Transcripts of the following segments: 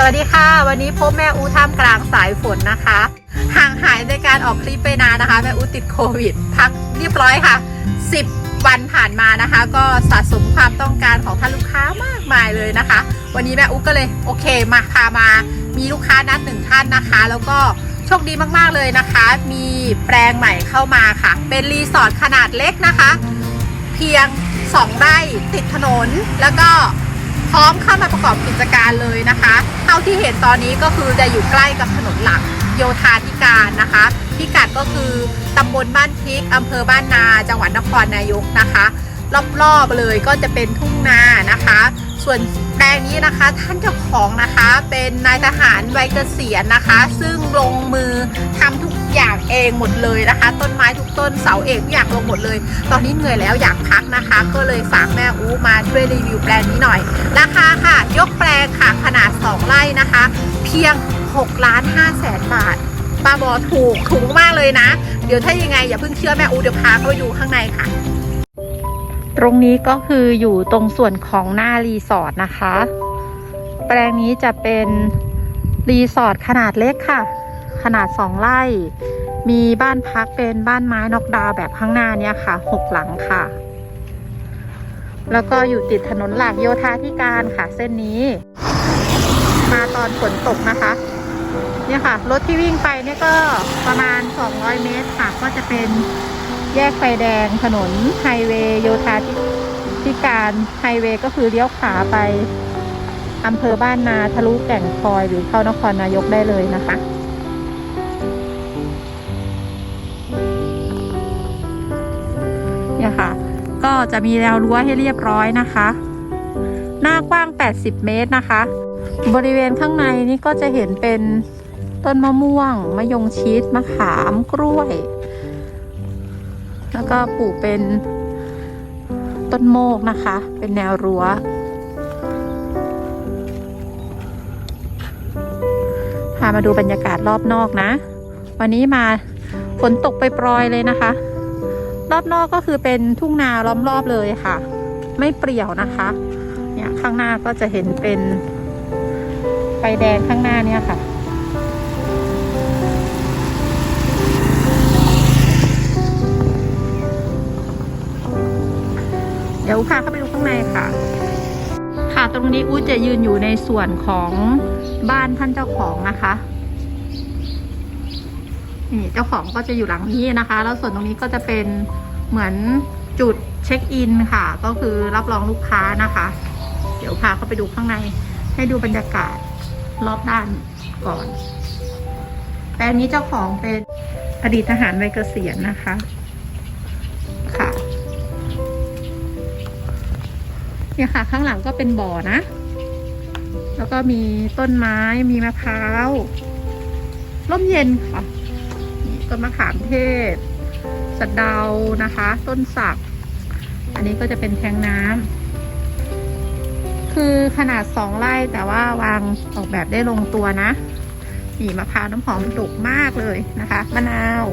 สวัสดีค่ะ วันนี้พบแม่อูท่ามกลางสายฝนนะคะ ห่างหายในการออกคลิปไปนานนะคะ แม่อูติดโควิด พักเรียบร้อยค่ะ 10 วันผ่านมานะคะ ก็สะสมความต้องการของท่านลูกค้ามากมายเลยนะคะ วันนี้แม่อูก็เลยโอเคมาพามา มีลูกค้านัดหนึ่งท่านนะคะ แล้วก็โชคดีมากๆเลยนะคะ มีแปลงใหม่เข้ามาค่ะ เป็นรีสอร์ทขนาดเล็กนะคะ เพียง 2 ไร่ติดถนนแล้วก็ พร้อมเข้ามาประกอบกิจการเลยนะคะ เท่าที่เห็นตอนนี้ก็คือจะอยู่ใกล้กับถนนหลักโยธาธิการนะคะ พิกัดก็คือตำบลบ้านพริกอำเภอบ้านนา จังหวัดนครนายกนะคะ รอบๆเลยก็จะเป็นทุ่งนานะคะ ส่วน แปลงนี้นะคะท่านเจ้าของนะคะเป็นนายทหารวัยเกษียณนะคะ ซึ่งลงมือทำทุกอย่างเองหมดเลยนะคะ ต้นไม้ทุกต้นเสาเอกทุกอย่างลงหมดเลย ตอนนี้เหนื่อยแล้วอยากพักนะคะ ก็เลยฝากแม่อู้มาช่วยรีวิวแปลงนี้หน่อยราคาค่ะ ยกแปลงค่ะขนาด 2 ไร่นะคะ เพียง6ล้าน5แสนบาทป้าบอถูกถูกมากเลยนะ เดี๋ยวถ้ายังไงอย่าเพิ่งเชื่อแม่อูเดี๋ยวพาเข้าไปดูข้างในค่ะ ตรงนี้ก็คืออยู่ตรงส่วนของหน้ารีสอร์ทนะคะ แปลงนี้จะเป็นรีสอร์ทขนาดเล็กค่ะ ขนาด 2 ไร่ มีบ้านพักเป็นบ้านไม้นอกดาวแบบข้างหน้าเนี่ยค่ะ 6 หลังค่ะ แล้วก็อยู่ติดถนนหลักโยธาธิการค่ะ เส้นนี้ มาตอนฝนตกนะคะ เนี่ยค่ะ รถที่วิ่งไปเนี่ยก็ประมาณ 200 เมตรค่ะ ก็จะเป็น แยกไฟแดงถนนไฮเวย์โยธาธิการไฮเวย์ก็คือเลี้ยวขวาไปอำเภอบ้านนาทะลุแก่งคอยหรือเข้านครนายกได้เลยนะคะ เนี่ยค่ะ ก็จะมีแนวรั้วให้เรียบร้อยนะคะ หน้ากว้าง 80 เมตรนะคะ บริเวณข้างในนี่ก็จะเห็นเป็นต้นมะม่วง มะยงชิด มะขาม กล้วย แล้วก็ปลูกเป็นต้นโมกนะคะ เป็นแนวรั้ว พามาดูบรรยากาศรอบนอกนะ วันนี้มาฝนตกไปปรอยเลยนะคะ รอบนอกก็คือเป็นทุ่งนาล้อมรอบเลยค่ะ ไม่เปรี่ยวนะคะ เนี่ยข้างหน้าก็จะเห็นเป็นไฟแดงข้างหน้าเนี่ยค่ะ ดี๋ยวพาเข้าไปดูข้างในค่ะ ค่ะตรงนี้อูจะยืนอยู่ในส่วนของบ้านท่านเจ้าของนะคะนี่เจ้าของก็จะอยู่หลังนี้นะคะ แล้วส่วนตรงนี้ก็จะเป็นเหมือนจุดเช็คอินค่ะ ก็คือรับรองลูกค้านะคะ เดี๋ยวพาเข้าไปดูข้างใน ให้ดูบรรยากาศรอบด้านก่อนแปลงนี้เจ้าของเป็นอดีตทหารวัยเกษียณนะคะ เนี่ยค่ะ ข้างหลังก็เป็นบ่อนะ แล้วก็มีต้นไม้มีมะพร้าวร่มเย็นค่ะนี่ต้นมะขามเทศสะเดานะคะ ต้นสัก อันนี้ก็จะเป็นแทงน้ำคือขนาดสองไร่แต่ว่าวางออกแบบได้ลงตัวนะนี่มะพร้าวน้ำหอมดกมากเลยนะคะมะนาว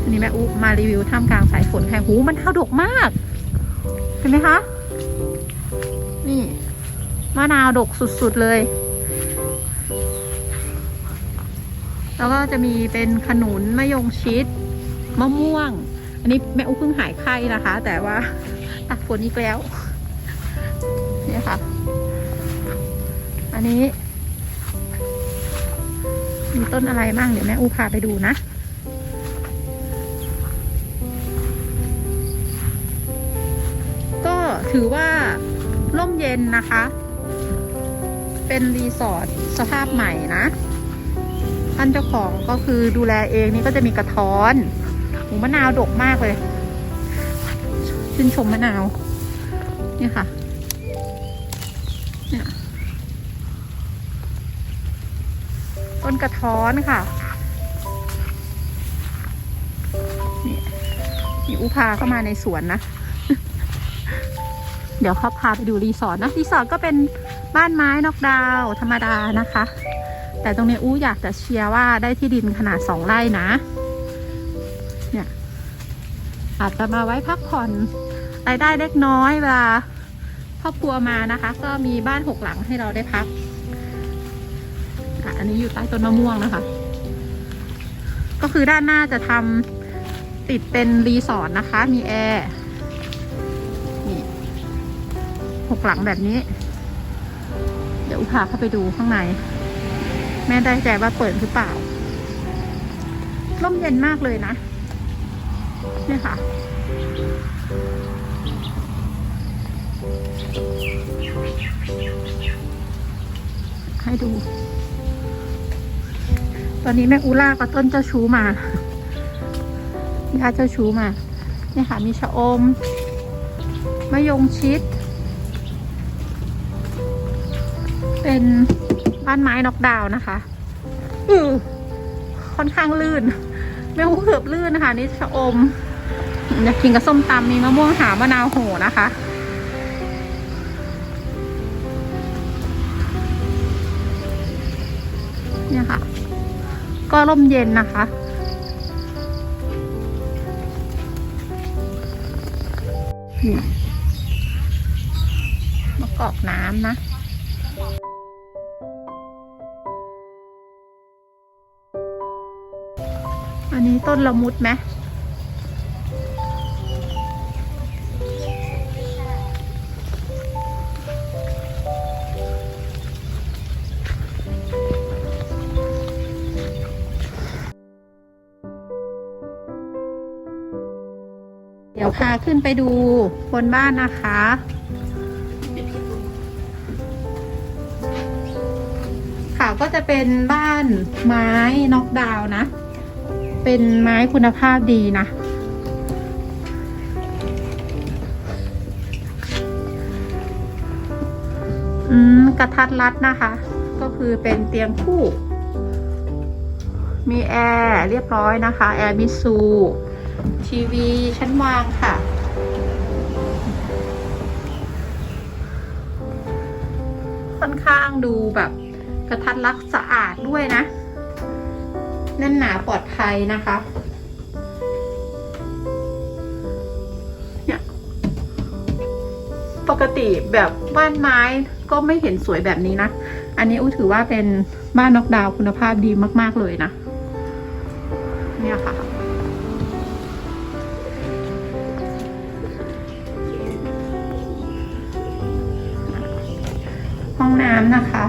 อันนี้แม่อุมารีวิวท่ามกลางสายฝนแห่งหูมันเท่าดกมาก เห็นไหมคะ นี่มะนาวดกสุดๆเลย แล้วก็จะมีเป็นขนุนมะยงชิดมะม่วง อันนี้แม่อุ๊เพิ่งหายไข้นะคะ แต่ว่าตักฝนอีกแล้ว เนี่ยค่ะ อันนี้ มีต้นอะไรบ้างเดี๋ยวแม่อุ๊พาไปดูนะ ถือว่าร่มเย็นนะคะ เป็นรีสอร์ทสภาพใหม่นะ ท่านเจ้าของก็คือดูแลเองนี่ก็จะมีกระท้อนหมูมะนาวดกมากเลย ชื่นชมมะนาว นี่ค่ะเนี่ยต้นกระท้อนค่ะนี่นี่อุพาเข้ามาในสวนนะ เดี๋ยวเขาพาไปดูรีสอร์ทนะรีสอร์ทก็เป็นบ้านไม้นอกดาวธรรมดานะคะ แต่ตรงนี้อู้อยากจะเชียร์ว่าได้ที่ดินขนาดสองไร่นะ เนี่ยอาจจะมาไว้พักผ่อนรายได้เล็กน้อยเวลาพ่อรอบครัวมานะคะ ก็มีบ้านหกหลังให้เราได้พักอะอันนี้อยู่ใต้ต้นมะม่วงนะคะ ก็คือด้านหน้าจะทำติดเป็นรีสอร์ทนะคะ มีแอร์ หกหลังแบบนี้ เดี๋ยวอุพาเข้าไปดูข้างใน แม่ได้ใจว่าเปิดหรือเปล่าร่มเย็นมากเลยนะเนี่ยค่ะ ให้ดู ตอนนี้แม่อูล่าก็ต้นเจ้าชู้มาญาเจ้าชู้มา เนี่ยค่ะ มีชะอมมะยงชิด เป็นบ้านไม้น็อกดาวน์นะคะอือค่อนข้างลื่นแม่อูเกือบลื่นนะคะนี่ชะอมอยากกินกับส้มตำมีมะม่วงหามะนาวโหนะคะเนี่ยค่ะ ก็ร่มเย็นนะคะนี่มะกอกน้ำนะ นนี้ต้นละมุดไหมเดี๋ยวพาขึ้นไปดูบนบ้านนะคะ ค่ะก็จะเป็นบ้านไม้น็อกดาวน์นะ เป็นไม้คุณภาพดีนะ อืม กระทัดรัดนะคะ ก็คือเป็นเตียงคู่ มีแอร์เรียบร้อยนะคะ แอร์มิซู ทีวีชั้นวางค่ะค่อนข้างดูแบบกระทัดรัดสะอาดด้วยนะ แน่นหนาปลอดภัยนะคะเนี่ยปกติแบบบ้านไม้ก็ไม่เห็นสวยแบบนี้นะ อันนี้อู้ถือว่าเป็นบ้านนอกดาวคุณภาพดีมาก ๆ เลยนะ เนี่ยค่ะห้องน้ำนะคะ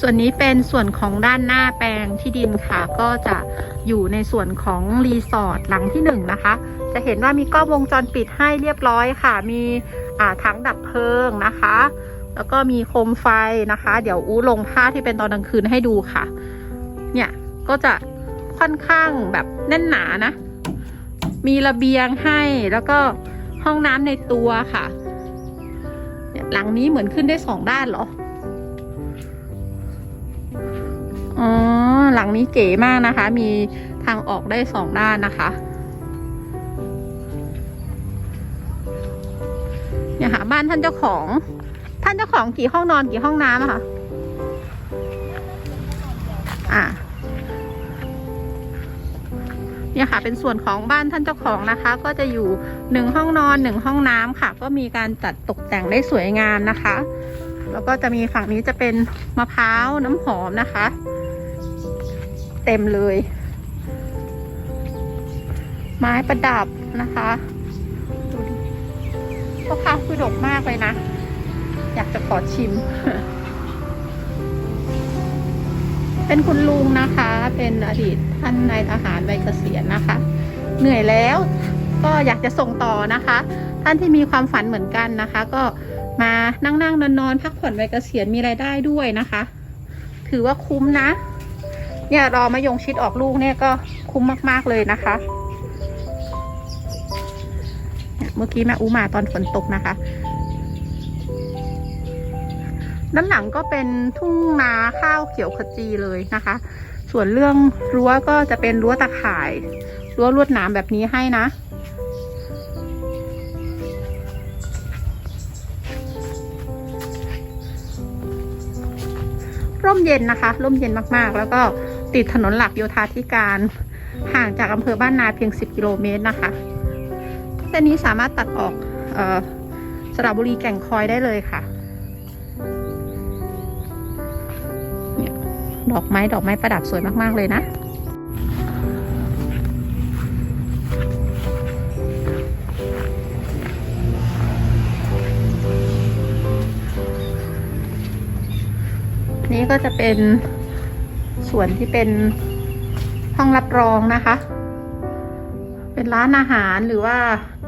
ส่วนนี้เป็นส่วนของด้านหน้าแปลงที่ดินค่ะ ก็จะอยู่ในส่วนของรีสอร์ทหลังที่หนึ่งนะคะ จะเห็นว่ามีกล้องวงจรปิดให้เรียบร้อยค่ะ มีถังดับเพลิงนะคะ แล้วก็มีโคมไฟนะคะ เดี๋ยวอู้ลงภาพที่เป็นตอนกลางคืนให้ดูค่ะ เนี่ยก็จะค่อนข้างแบบแน่นหนานะ มีระเบียงให้แล้วก็ห้องน้ำในตัวค่ะหลังนี้เหมือนขึ้นได้สองด้านเหรอ หลังนี้เก๋มากนะคะ มีทางออกได้สองด้านนะคะ เนี่ยค่ะ บ้านท่านเจ้าของ ท่านเจ้าของกี่ห้องนอนกี่ห้องน้ำอะคะอ่าเนี่ยค่ะเป็นส่วนของบ้านท่านเจ้าของนะคะ ก็จะอยู่หนึ่งห้องนอนหนึ่งห้องน้ำค่ะ ก็มีการจัดตกแต่งได้สวยงามนะคะ แล้วก็จะมีฝั่งนี้จะเป็นมะพร้าวน้ำหอมนะคะ เต็มเลย ไม้ประดับนะคะดูดิมะพร้าวคือดกมากเลยนะ อยากจะขอชิม เป็นคุณลุงนะคะ เป็นอดีตท่านนายทหารวัยเกษียณนะคะ เหนื่อยแล้วก็อยากจะส่งต่อนะคะ ท่านที่มีความฝันเหมือนกันนะคะ ก็มานั่งนั่งนอนๆพักผ่อนวัยเกษียณมีรายได้ด้วยนะคะ ถือว่าคุ้มนะ เนี่ยรอมายงชิดออกลูกเนี่ยก็คุ้มมาก ๆ เลยนะคะเนี่ยเมื่อกี้แม่อูมาตอนฝนตกนะคะ ด้านหลังก็เป็นทุ่งนาข้าวเขียวขจีเลยนะคะ ส่วนเรื่องรั้วก็จะเป็นรั้วตะข่าย รั้วลวดหนามแบบนี้ให้นะร่มเย็นนะคะ ร่มเย็นมากๆ แล้วก็ ติดถนนหลักโยธาธิการ ห่างจากอำเภอบ้านนาเพียง 10 กิโลเมตรนะคะเส้นนี้สามารถตัดออกออสระบุรีแก่งคอยได้เลยค่ะ ดอกไม้ดอกไม้ประดับสวยมาก ๆ เลยนะนี่ก็จะเป็น ส่วนที่เป็นห้องรับรองนะคะ เป็นร้านอาหารหรือว่า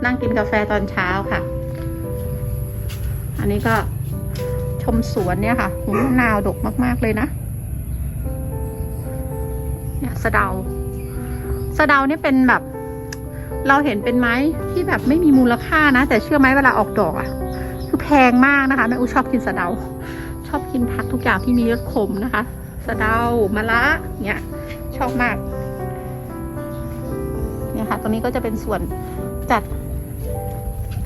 นั่งกินกาแฟตอนเช้าค่ะ อันนี้ก็ชมสวนเนี่ยค่ะหูมะนาวดกมาก ๆ เลยนะ เนี่ยสะเดา สะเดาเนี่ยเป็นแบบ เราเห็นเป็นไม้ที่แบบไม่มีมูลค่านะ แต่เชื่อไหมเวลาออกดอกอะ่ะ คือแพงมากนะคะแม่อูชอบกินสะเดา ชอบกินผักทุกอย่างที่มีรสขมนะคะะเดามะระเนี่ยชอบมากเนี่ยค่ะตรงนี้ก็จะเป็นส่วนจัด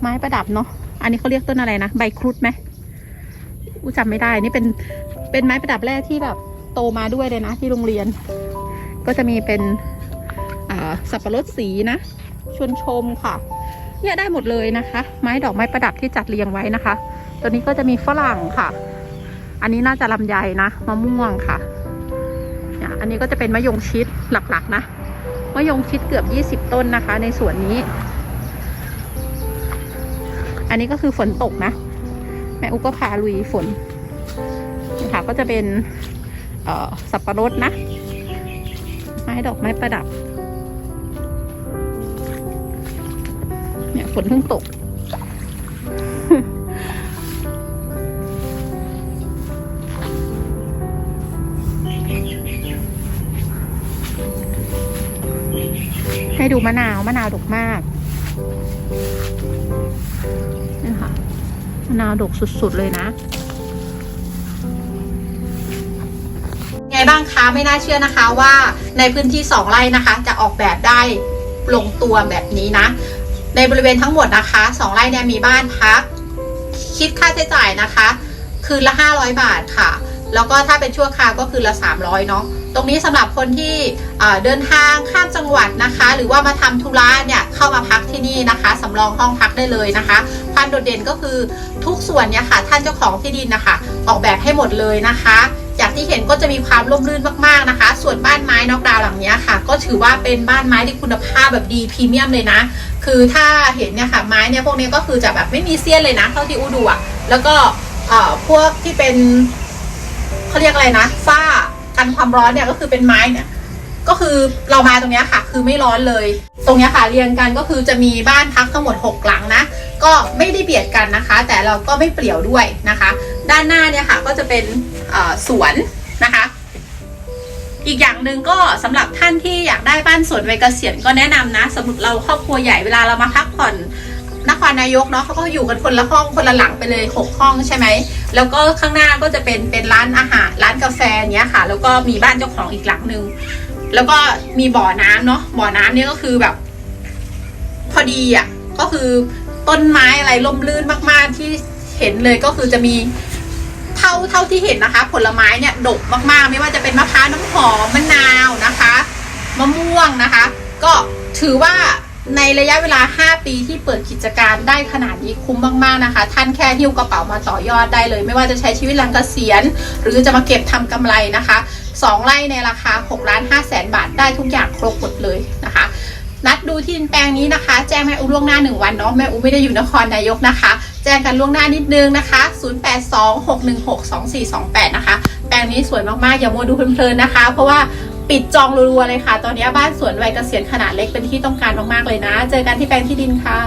ไม้ประดับเนาะอันนี้เขาเรียกต้นอะไรนะใบครุฑไหมอูจำไม่ได้นี่เป็นเป็นไม้ประดับแรกที่แบบโตมาด้วยเลยนะ ที่โรงเรียน ก็จะมีเป็นสับปะรดสีนะชวนชมค่ะ เนี่ยได้หมดเลยนะคะ ไม้ดอกไม้ประดับที่จัดเรียงไว้นะคะ ตัวนี้ก็จะมีฝรั่งค่ะ อันนี้น่าจะลำไยนะมะม่วงค่ะ อันนี้ก็จะเป็นมะยงชิดหลักๆนะมะยงชิดเกือบ 20 ต้นนะคะ ในสวนนี้ อันนี้ก็คือฝนตกนะ แม่อุก็พาลุยฝนนี่ค่ะก็จะเป็นสับปะรดนะ ไม้ดอกไม้ประดับ เนี่ยฝนเพิ่งตก ให้ดูมะนาวมะนาวดกมากนี่ค่ะมะนาวดกสุดๆเลยนะไงบ้างคะไม่น่าเชื่อนะคะว่าในพื้นที่ 2 ไร่นะคะ จะออกแบบได้ลงตัวแบบนี้นะ ในบริเวณทั้งหมดนะคะ 2 ไร่เนี่ยมีบ้านพัก คิดค่าใช้จ่ายนะคะ คืนละ 500 บาทค่ะ แล้วก็ถ้าเป็นชั่วคราวก็คือละ 300 เนาะ ตรงนี้สำหรับคนที่เดินทางข้ามจังหวัดนะคะ หรือว่ามาทำธุระเนี่ยเข้ามาพักที่นี่นะคะสำรองห้องพักได้เลยนะคะ ความโดดเด่นก็คือทุกส่วนเนี่ยค่ะท่านเจ้าของที่ดินนะคะ ออกแบบให้หมดเลยนะคะอย่างที่เห็นก็จะมีความร่มรื่นมากๆนะคะ ส่วนบ้านไม้นอกดาวหลังเนี้ยค่ะ ก็ถือว่าเป็นบ้านไม้ที่คุณภาพแบบดีพรีเมียมเลยนะ คือถ้าเห็นเนี่ยค่ะไม้เนี่ยพวกนี้ก็คือจะแบบไม่มีเสี้ยนเลยนะเท่าที่อูดูอะแล้วก็เอ่อพวกที่เป็นเขาเรียกอะไรนะฝ้า กันความร้อนเนี่ยก็คือเป็นไม้เนี่ยก็คือเรามาตรงนี้ค่ะ คือไม่ร้อนเลย ตรงนี้ค่ะเรียงกันก็คือจะมีบ้านพักทั้งหมด 6 หลังนะ ก็ไม่ได้เบียดกันนะคะ แต่เราก็ไม่เปลี่ยวด้วยนะคะ ด้านหน้าเนี่ยค่ะก็จะเป็นสวนนะคะ อีกอย่างหนึ่งก็สำหรับท่านที่อยากได้บ้านสวนวัยเกษียณก็แนะนำนะสมมติเราครอบครัวใหญ่เวลาเรามาพักผ่อน นครนายกเนาะเขาก็อยู่กันคนละห้องคนละหลังไปเลยหกห้องใช่ไหมแล้วก็ข้างหน้าก็จะเป็นเป็นร้านอาหารร้านกาแฟเนี้ยค่ะ แล้วก็มีบ้านเจ้าของอีกหลังหนึ่งแล้วก็มีบ่อน้ำเนาะบ่อน้ำเนี่ยก็คือแบบ พอดีอะก็คือต้นไม้อะไรล่มลื่นมากๆที่เห็นเลยก็คือจะมีเท่าเท่าที่เห็นนะคะ ผลไม้เนี่ยดกมากๆ ไม่ว่าจะเป็นมะพร้าวน้ำหอมมะนาวนะคะมะม่วงนะคะ ก็ถือว่า ในระยะเวลา 5 ปีที่เปิดกิจการได้ขนาดนี้คุ้มมากๆนะคะ ท่านแค่หิ้วกระเป๋ามาต่อยอดได้เลย ไม่ว่าจะใช้ชีวิตหลังเกษียณ หรือจะมาเก็บทำกำไรนะคะสองไร่ในราคา6ล้าน5แสนบาทได้ทุกอย่างครบหมดเลยนะคะ นัดดูที่ดินแปลงนี้นะคะ แจ้งแม่อูล่วงหน้า 1 วันเนาะแม่อูไม่ได้อยู่นครนายกนะคะ แจ้งกันล่วงหน้านิดนึงนะคะ 0826162428 นะคะ แปลงนี้สวยมากๆอย่ามัวดูเพลินๆนะคะ เพราะว่า ปิดจองรัวๆเลยค่ะ ตอนนี้บ้านสวนวัยเกษียณขนาดเล็กเป็นที่ต้องการมากๆเลยนะ เจอกันที่แปลงที่ดินค่ะ